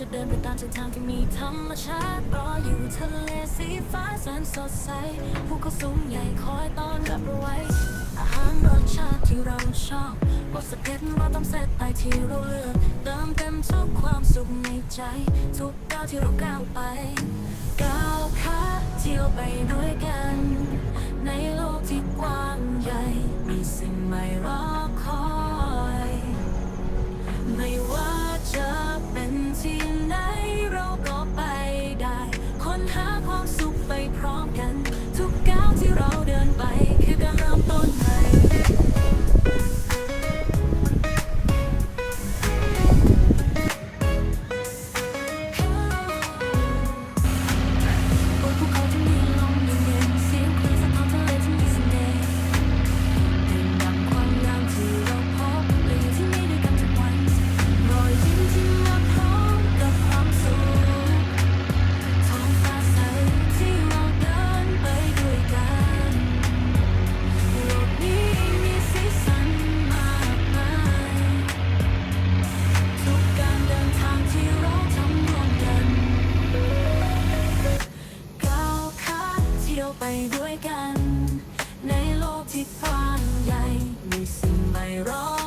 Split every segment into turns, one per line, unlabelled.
จะเดินไปตามเส้นทางที่มีธรรมชาติรออยู่ทะเลสีฟ้าแสนสดใสภูเขาสูงใหญ่คอยต้อนรับเราไว้ อาหารรสชาติที่เราชอบบทสเก็ตเราต้องเซตไปที่เราเลือกเติมเต็มทุกความสุขในใจ ทุกก้าวที่เราก้าวไปก้าวขาเที่ยวไปด้วยกัน ด้วยกัน ในโลกที่กว้างใหญ่มีสิ่งใหม่รอ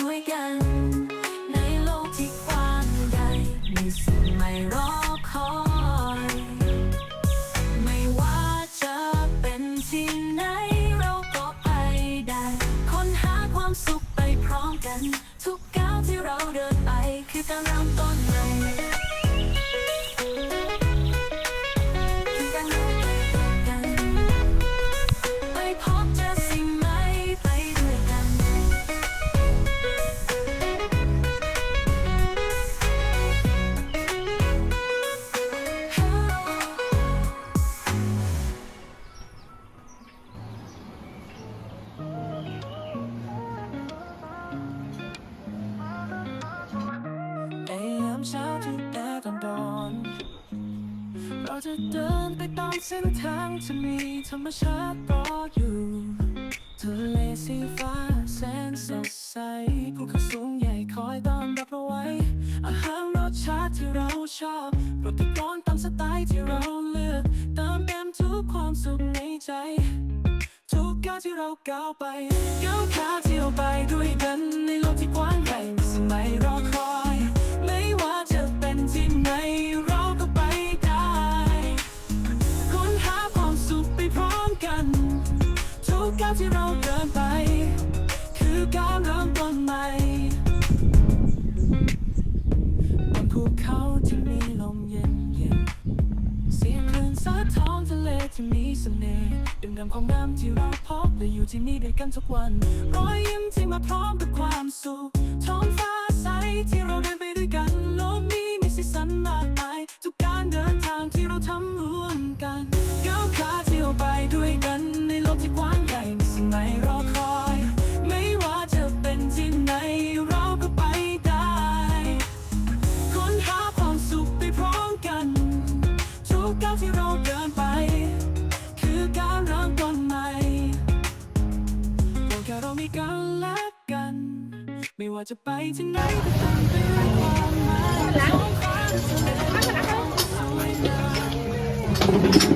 ด้วยกันใน จะเดินไปตามเส้นทางที่มีธรรมชาติรออยู่ทะเลสีฟ้าแสนสดใสภูเขาสูงใหญ่คอยต้อนรับเราไว้ อาหารรสชาติที่เราชอบรสติดร้อนตามสไตล์ที่เราเลือกเติมเต็มทุกความสุขในใจ ทุกก้าวที่เราก้าวไปก้าวขาเที่ยวไปด้วยกันในโลกที่กว้างใหญ่สิ่งใหม่รอคอย ไม่ว่าจะเป็นที่ไหนามที่เราพบและอยู่ที่นี่ด้วยกันทุกวัน รอยยิ้มที่มาพร้อมกับความสุขท้องฟ้าใสที่เราเดินไปด้วยกัน ไม่ว่าจะไปที่ไหนก็เต็มไปด้วยความหมายท้องฟ้าและทะเลสวยงาม